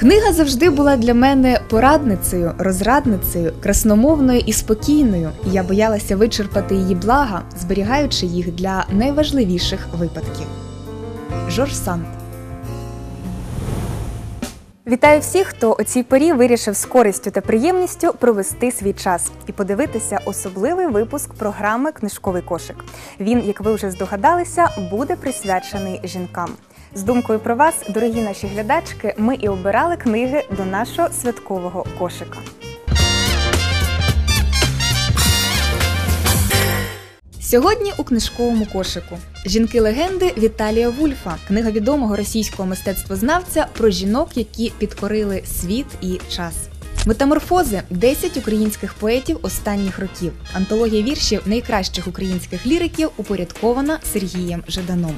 Книга завжди була для мене порадницею, розрадницею, красномовною і спокійною. Я боялася вичерпати її блага, зберігаючи їх для найважливіших випадків. Жорж Санд Вітаю всіх, хто у цій порі вирішив з користю та приємністю провести свій час і подивитися особливий випуск програми Книжковий кошик. Він, як ви вже здогадалися, буде присвячений жінкам. З думкою про вас, дорогі наші глядачки, ми і обирали книги до нашого святкового кошика. Сьогодні у книжковому кошику жінки легенди Віталія Вульфа, книга відомого російського мистецтвознавця про жінок, які підкорили світ і час. Метаморфози 10 українських поетів останніх років. Антологія віршів найкращих українських ліриків упорядкована Сергієм Жаданом.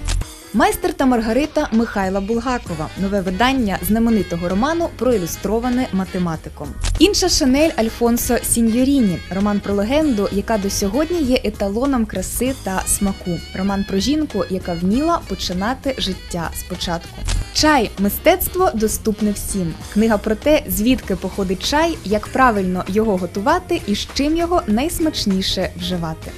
Майстер та Маргарита Михайла Булгакова, нове видання знаменитого роману проілюстроване математиком. Інша Шанель Альфонсо Сіньоріні, роман про легенду, яка до сьогодні є еталоном краси та смаку. Роман про жінку, яка вміла починати життя спочатку. Чай мистецтво доступне всім. Книга про те, звідки походить чай, як правильно його готувати і з чим його найсмачніше вживати.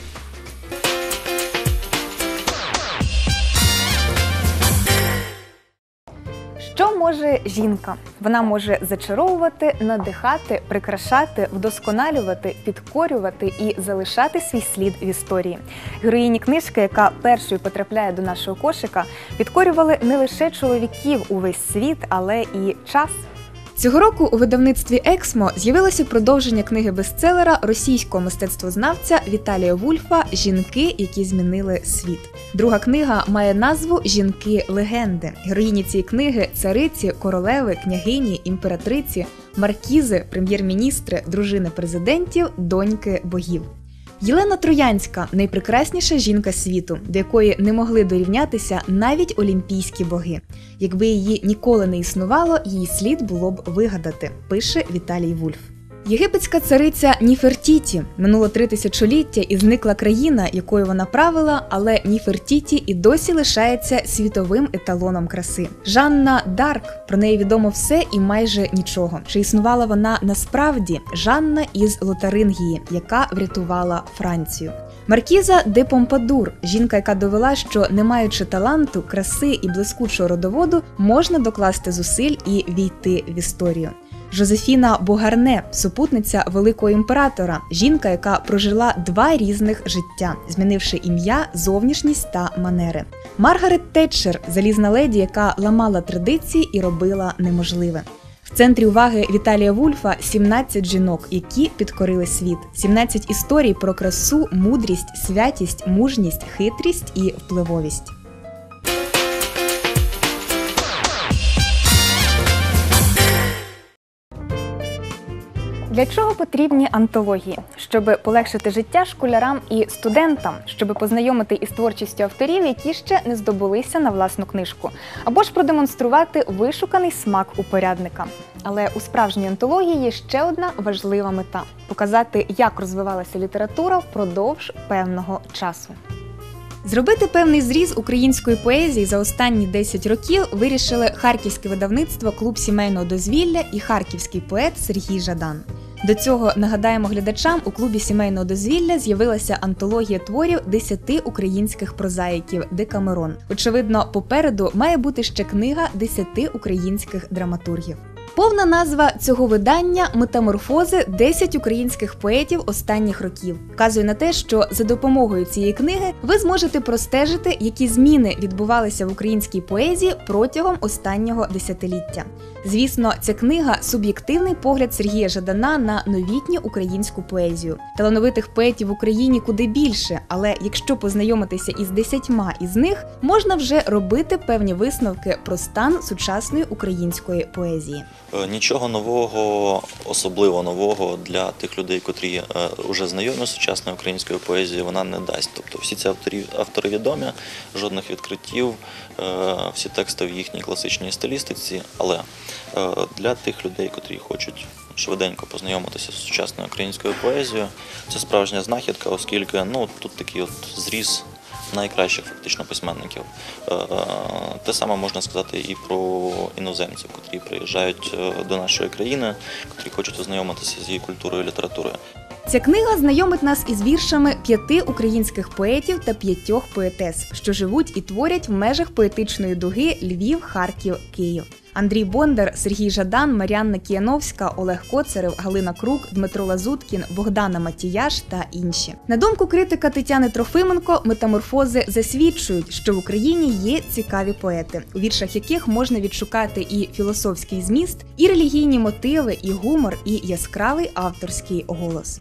Може жінка? Вона може зачаровувати, надихати, прикрашати, вдосконалювати, підкорювати і залишати свій слід в історії. Героїні книжки, яка першою потрапляє до нашого кошика, підкорювали не лише чоловіків увесь світ, але і час. Цього року у видавництві Ексмо з'явилося продовження книги бестселера російського мистецтвознавця Віталія Вульфа Жінки, які змінили світ. Друга книга має назву Жінки легенди. Героїні цієї книги цариці, королеви, княгині, імператриці, маркізи, прем'єр-міністри, дружини президентів, доньки богів. Єлена Троянська найпрекрасніша жінка світу, до якої не могли дорівнятися навіть олімпійські боги. Якби її ніколи не існувало, її слід було б вигадати, пише Віталій Вульф. Єгипетська цариця Ніфертіті минуло три тисячоліття і зникла країна, якою вона правила, але Ніфертіті і досі лишається світовим еталоном краси. Жанна Дарк про неї відомо все і майже нічого. Чи існувала вона насправді Жанна із Лотарингії, яка врятувала Францію? Маркіза де Помпадур, жінка, яка довела, що не маючи таланту, краси і блискучого родоводу, можна докласти зусиль і війти в історію. Жозефіна Богарне, супутниця великого імператора, жінка, яка прожила два різних життя, змінивши ім'я, зовнішність та манери. Маргарет Тетчер залізна леді, яка ламала традиції і робила неможливе. В центрі уваги Віталія Вульфа 17 жінок, які підкорили світ, 17 історій про красу, мудрість, святість, мужність, хитрість і впливовість. Для чого потрібні антології? Щоб полегшити життя школярам і студентам, щоб познайомити із творчістю авторів, які ще не здобулися на власну книжку, або ж продемонструвати вишуканий смак упорядника. Але у справжній антології є ще одна важлива мета показати, як розвивалася література впродовж певного часу. Зробити певний зріз української поезії за останні 10 років вирішили харківське видавництво Клуб сімейного дозвілля і харківський поет Сергій Жадан. До цього нагадаємо глядачам у клубі сімейного дозвілля з'явилася антологія творів десяти українських прозаїків Декамерон. Очевидно, попереду має бути ще книга десяти українських драматургів. Повна назва цього видання метаморфози 10 українських поетів останніх років. Вказує на те, що за допомогою цієї книги ви зможете простежити, які зміни відбувалися в українській поезії протягом останнього десятиліття. Звісно, ця книга суб'єктивний погляд Сергія Жадана на новітню українську поезію. Талановитих поетів в Україні куди більше, але якщо познайомитися із десятьма із них, можна вже робити певні висновки про стан сучасної української поезії. Е, нічого нового, особливо нового для тих людей, котрі вже знайомі з сучасною українською поезією, вона не дасть. Тобто всі ці автори, автори відомі, жодних відкриттів, е, всі тексти в їхній класичній стилістиці. Але е, для тих людей, котрі хочуть швиденько познайомитися з сучасною українською поезією, це справжня знахідка, оскільки ну тут такий от зріз найкращих фактично письменників. Е, Те саме можна сказати і про іноземців, котрі приїжджають е, до нашої країни, котрі хочуть ознайомитися з її культурою і літературою. Ця книга знайомить нас із віршами п'яти українських поетів та п'ятьох поетес, що живуть і творять в межах поетичної дуги Львів, Харків, Київ. Андрій Бондар, Сергій Жадан, Мар'янна Кіяновська, Олег Коцарев, Галина Крук, Дмитро Лазуткін, Богдана Матіяш та інші. На думку критика Тетяни Трофименко, метаморфози засвідчують, що в Україні є цікаві поети, у віршах яких можна відшукати і філософський зміст, і релігійні мотиви, і гумор, і яскравий авторський голос.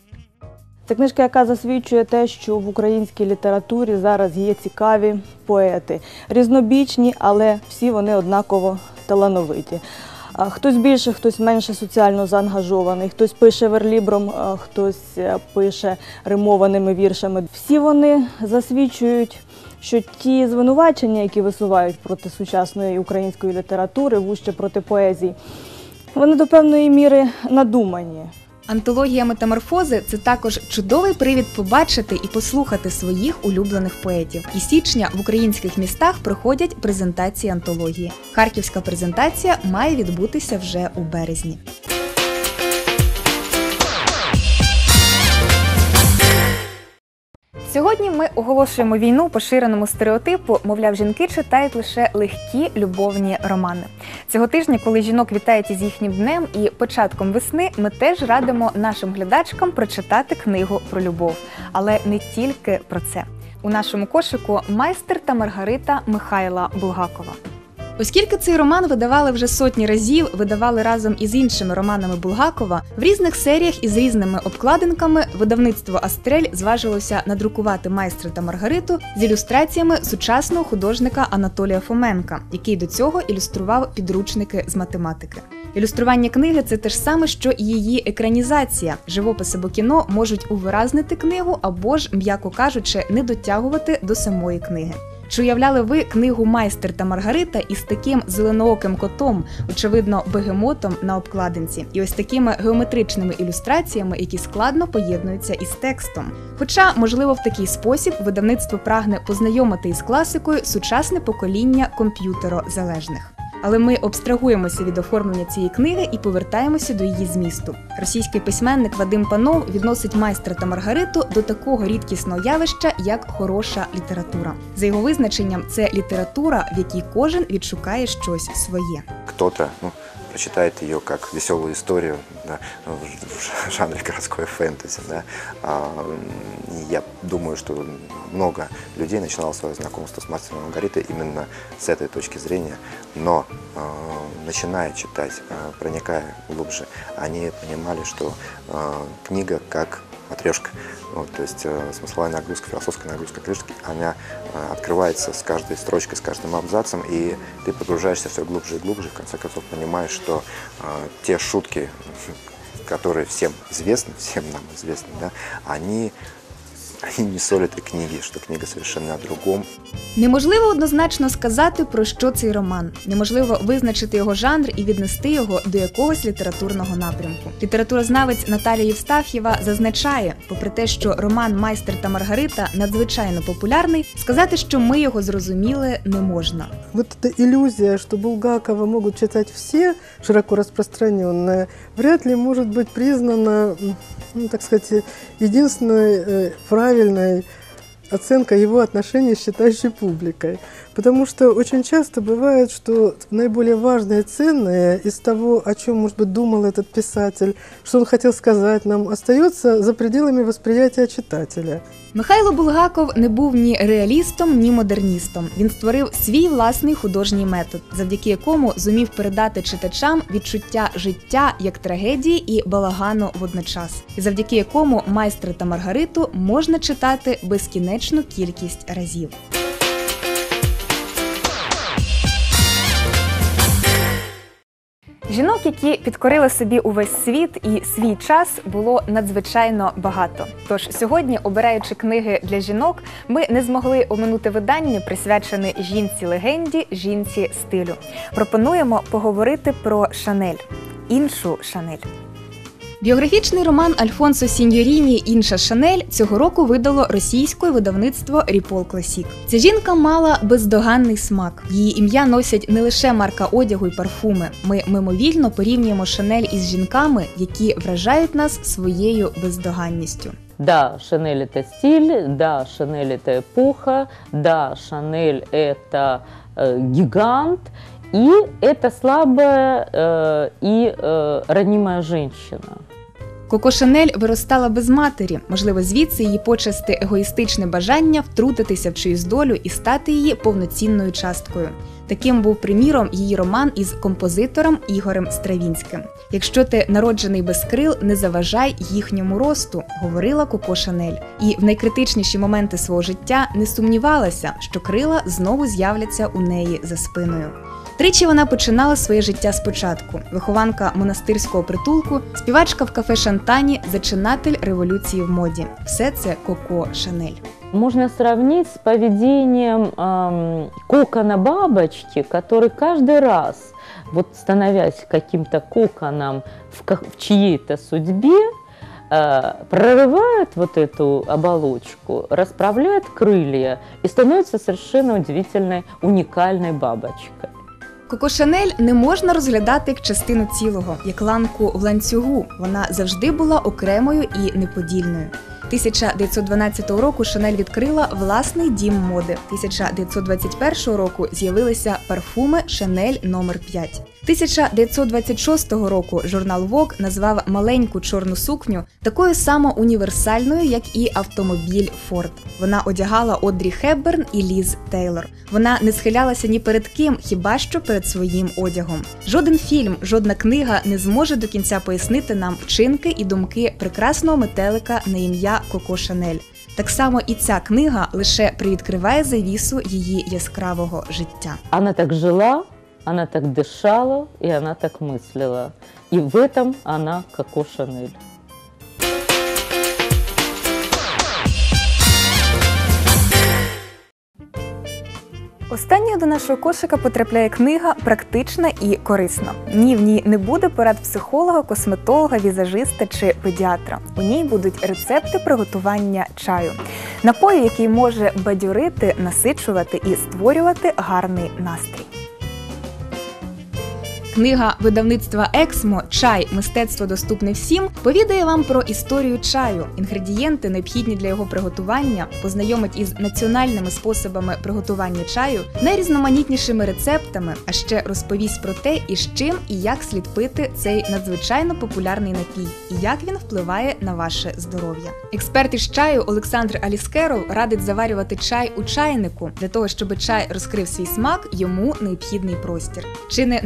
Це книжка, яка засвідчує те, що в українській літературі зараз є цікаві поети, різнобічні, але всі вони однаково талановиті. Хтось більше, хтось менше соціально заангажований, хтось пише верлібром, хтось е, пише римованими віршами. Всі вони засвідчують, що ті звинувачення, які висувають проти сучасної української літератури, вуще проти поезії, вони до певної міри надумані. Антологія метаморфози це також чудовий привід побачити і послухати своїх улюблених поетів. І січня в українських містах проходять презентації антології. Харківська презентація має відбутися вже у березні. Сьогодні ми оголошуємо війну поширеному стереотипу, мовляв, жінки читають лише легкі любовні романи. Цього тижня, коли жінок вітають із їхнім днем і початком весни, ми теж радимо нашим глядачкам прочитати книгу про любов, але не тільки про це. У нашому кошику майстер та Маргарита Михайла Булгакова. Оскільки цей роман видавали вже сотні разів, видавали разом із іншими романами Булгакова, в різних серіях із різними обкладинками видавництво Астрель зважилося надрукувати майстра та Маргариту з ілюстраціями сучасного художника Анатолія Фоменка, який до цього ілюстрував підручники з математики. Ілюстрування книги це те ж саме, що і її екранізація. Живопис або кіно можуть увиразнити книгу або ж, м'яко кажучи, не дотягувати до самої книги. Чи уявляли ви книгу Майстер та Маргарита із таким зеленооким котом, очевидно, бегемотом на обкладинці, і ось такими геометричними ілюстраціями, які складно поєднуються із текстом? Хоча, можливо, в такий спосіб видавництво прагне познайомити із класикою сучасне покоління комп'ютерозалежних. Але ми обстрагуємося від оформлення цієї книги і повертаємося до її змісту. Російський письменник Вадим Панов відносить майстра та Маргариту до такого рідкісного явища, як хороша література. За його визначенням, це література, в якій кожен відшукає щось своє. Хто-то, ну, прочитает ее как веселую историю да, в жанре городской фэнтези. Да. А, Я думаю, что много людей начинало свое знакомство с мастером Маргаритой именно с этой точки зрения, но а, начиная читать, а, проникая глубже, они понимали, что а, книга как матрешка. Вот, то есть э, смысловая нагрузка, философская нагрузка книжки, она э, открывается с каждой строчкой, с каждым абзацем, и ты погружаешься все глубже и глубже, в конце концов понимаешь, что э, те шутки, которые всем известны, всем нам известны, да, они, они не соль этой книги, что книга совершенно о другом, Неможливо однозначно сказати, про що цей роман. Неможливо визначити його жанр і віднести його до якогось літературного напрямку. Літературознавець Наталія Євстаф'єва зазначає, попри те, що роман Майстер та Маргарита надзвичайно популярний, сказати, що ми його зрозуміли, не можна. Вот эта иллюзия, что Булгакова могут читать все, широко распространенная, вряд ли может быть признана, м, ну, так сказать, единственной э, правильной оценка его отношений с читающей публикой. Потому что очень часто бывает, что наиболее важное и ценное из того, о чем, может быть, думал этот писатель, что он хотел сказать нам, остается за пределами восприятия читателя. Михайло Булгаков не був ні реалістом, ні модерністом. Він створив свій власний художній метод, завдяки якому зумів передати читачам відчуття життя як трагедії і балагану водночас, і завдяки якому майстра та Маргариту можна читати безкінечну кількість разів. Жінок, які підкорили собі увесь світ і свій час, було надзвичайно багато. Тож сьогодні, обираючи книги для жінок, ми не змогли оминути видання, присвячене жінці легенді, жінці стилю. Пропонуємо поговорити про Шанель, іншу Шанель. Біографічний роман Альфонсо Сіньоріні Інша Шанель цього року видало російське видавництво Ріпол Класік. Ця жінка мала бездоганний смак. Її ім'я носять не лише марка одягу й парфуми. Ми мимовільно порівнюємо Шанель із жінками, які вражають нас своєю бездоганністю. Да, Шанель это стиль, да, Шанель это эпоха, да, Шанель это э, гигант, и это слабая э, и э, ранимая женщина. Коко Шанель виростала без матері, можливо, звідси її почасти егоїстичне бажання втрутитися в чиюсь долю і стати її повноцінною часткою. Таким був приміром її роман із композитором Ігорем Стравінським. Якщо ти народжений без крил, не заважай їхньому росту, говорила Коко Шанель. І в найкритичніші моменти свого життя не сумнівалася, що крила знову з'являться у неї за спиною. Тричі вона починала своє життя спочатку: вихованка монастирського притулку, співачка в кафе Шантані, зачинатель революції в моді. Все це Коко Шанель. Можно сравнить с поведением эм, кокона бабочки, который каждый раз, вот становясь каким-то коконом в, ка- в чьей-то судьбе, э, прорывает вот эту оболочку, расправляет крылья и становится совершенно удивительной, уникальной бабочкой. Коко Шанель не можна розглядати як частину цілого, як ланку в ланцюгу. Вона завжди була окремою і неподільною. 1912 року Шанель відкрила власний дім моди. 1921 року з'явилися парфуми Шанель номер 5 1926 року журнал Vogue назвав маленьку чорну сукню такою само універсальною, як і автомобіль Ford. Вона одягала Одрі Хепберн і Ліз Тейлор. Вона не схилялася ні перед ким, хіба що перед своїм одягом. Жоден фільм, жодна книга не зможе до кінця пояснити нам вчинки і думки прекрасного метелика на ім'я Коко Шанель. Так само і ця книга лише привідкриває завісу її яскравого життя. Она так жила, она так дышала, и она так мыслила. И в этом она Коко Шанель. Останньою до нашого кошика потрапляє книга практична і корисна. Ні, в ній не буде порад психолога, косметолога, візажиста чи педіатра. У ній будуть рецепти приготування чаю, напою, який може бадьорити, насичувати і створювати гарний настрій. Книга видавництва Ексмо Чай мистецтво доступне всім повідає вам про історію чаю, інгредієнти, необхідні для його приготування, познайомить із національними способами приготування чаю, найрізноманітнішими рецептами, а ще розповість про те, із чим і як слід пити цей надзвичайно популярний напій, і як він впливає на ваше здоров'я. Експерт із чаю Олександр Аліскеров радить заварювати чай у чайнику для того, щоб чай розкрив свій смак, йому необхідний простір. Чи не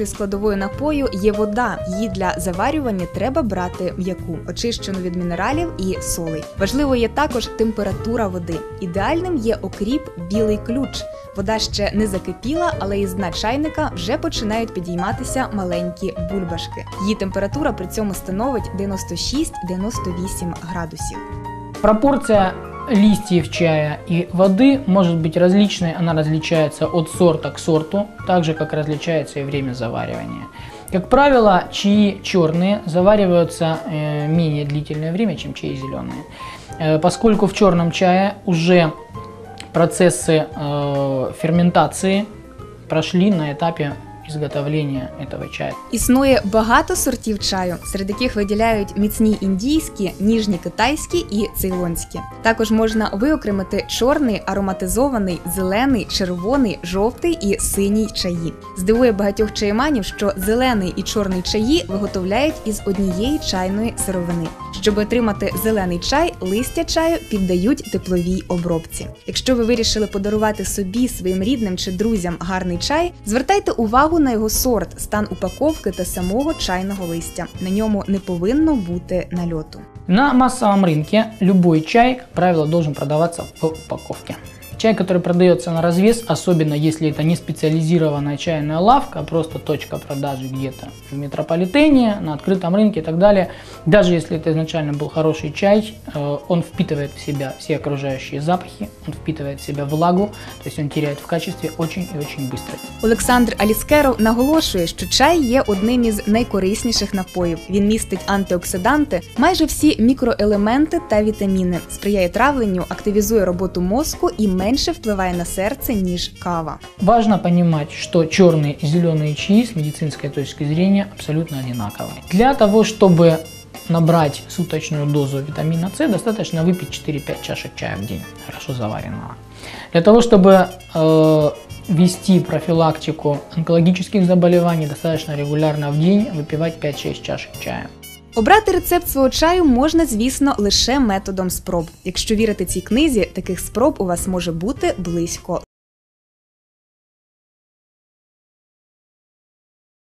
найважливішою складовою напою є вода. Її для заварювання треба брати м'яку, очищену від мінералів і солей. Важливо є також температура води. Ідеальним є окріп білий ключ. Вода ще не закипіла, але із дна чайника вже починають підійматися маленькі бульбашки. Її температура при цьому становить 96-98 градусів. Пропорция листьев чая и воды. Может быть различной, она различается от сорта к сорту, так же как различается и время заваривания. Как правило, чаи черные завариваются э, менее длительное время, чем чаи зеленые, Э, поскольку в черном чае уже процессы э, ферментации прошли на этапе изготовления этого чая. Існує багато сортів чаю, серед яких виділяють міцні індійські, ніжні китайські і цейлонські. Також можна виокремити чорний, ароматизований, зелений, червоний, жовтий і синій чаї. Здивує багатьох чаєманів, що зелений і чорний чаї виготовляють із однієї чайної сировини. Щоб отримати зелений чай, листя чаю піддають тепловій обробці. Якщо ви вирішили подарувати собі, своїм рідним чи друзям гарний чай, звертайте увагу на його сорт, стан упаковки та самого чайного листя. На ньому не повинно бути нальоту. На массовом рынке любой чай, правило, должен продаваться в упаковке. Чай, который продается на развес, особенно если это не специализированная чайная лавка, а просто точка продажи где-то в метрополитене, на открытом рынке и так далее, даже если это изначально был хороший чай, э, он впитывает в себя все окружающие запахи, он впитывает в себя влагу, то есть он теряет в качестве очень и очень быстро. Олександр Аліскеров наголошує, що чай є одним із найкорисніших напоїв. Він містить антиоксиданти, майже всі мікроелементи та вітаміни, сприяє травленню, активізує роботу мозку і менше впливає на серце ніж кава. Важно понимать, что черные и зеленые чаи с медицинской точки зрения абсолютно одинаковые. Для того, чтобы набрать суточную дозу витамина С, достаточно выпить 4-5 чашек чая в день, хорошо заваренного. Для того, чтобы э, вести профилактику онкологических заболеваний, достаточно регулярно в день выпивать 5-6 чашек чая. Обрати рецепт свого чаю можна, звісно, лише методом спроб. Якщо вірити цій книзі, таких спроб у вас може бути близько